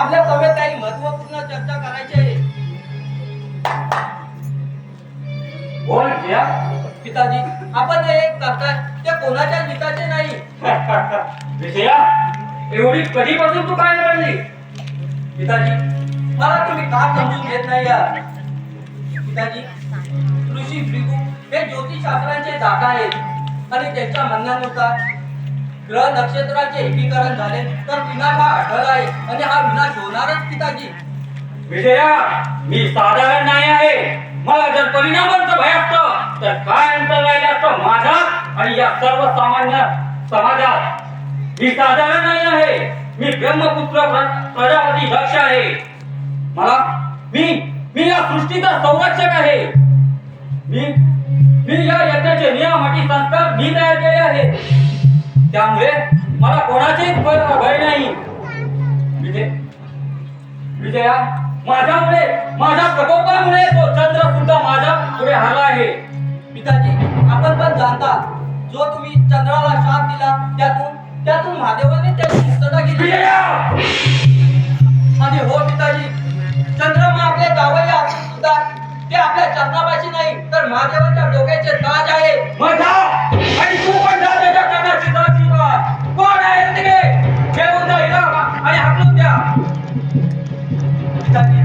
आपल्या सभेत काही महत्त्वपूर्ण चर्चा करायची आहे. पिताजी आपण जे एक करताय ते कोणाच्या हिताचे नाही. विषया एवढी कधीपासून तू काय पडली पिताजी. मला तुम्ही का समजून घेत नाही यार पिताजी ऋषी भृगू हे ज्योतिषशास्त्रांचे दादा आहेत आणि त्यांच्या म्हणण्यानुसार ग्रह नक्षत्राचे एकीकरण झाले तर विनाश हा अडला आहे आणि हा विनाश होणारच पिताजी. विजया मी साधारण नाही आहे. मला जर परिणामांचं भय असतं तर काय अंतर राहिलं असतं माझा आणि या सर्वसामान्य समाजात? मी साधारण नाही आहे. मी ब्रह्मपुत्र प्रजापती दक्ष आहे. मला मी मी या सृष्टीचा संरक्षक आहे. मी मी या यज्ञाचे नियम आणि संस्कार मी तयार केले आहेत त्यामुळे मला कोणाचेच भय नाही. म्हणजे विजया माझ्यामुळे माझ्या प्रकोपामुळे तो चंद्र सुद्धा माझ्या पुढे हरला आहे. पिताजी आपण पण जाणता जो तुम्ही चंद्राला शाप दिला त्यातून त्यातून महादेवाने त्याची मुक्तता केली आणि हो पिताजी चंद्रमा आपले असून सुद्धा ते आपल्या चरणापाशी नाही तर महादेवाच्या डोक्याचे ताज आहे. माझा आणि तू पण जा त्याच्या. कोण आहे तिकडे? घेऊन जा हिला आणि हाकलून द्या. पिताजी.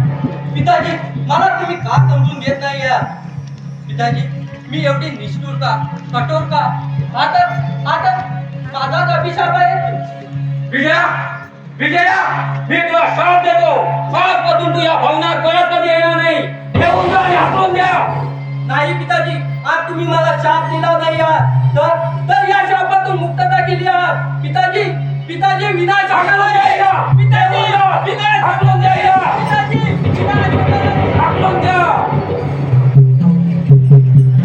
पिताजी मला तुम्ही का समजून घेत नाही यार पिताजी मी एवढी निष्ठुरता कठोरता आता आता माझाच अभिशाप आहे. विजया विजया मी तुला श्राप देतो. आजपासून तू या भवनात परत कधी येणार नाही? घेऊन जा आणि हाकलून द्या. नाही पिताजी आज तुम्ही मला शाप दिला नाही यार तर तर या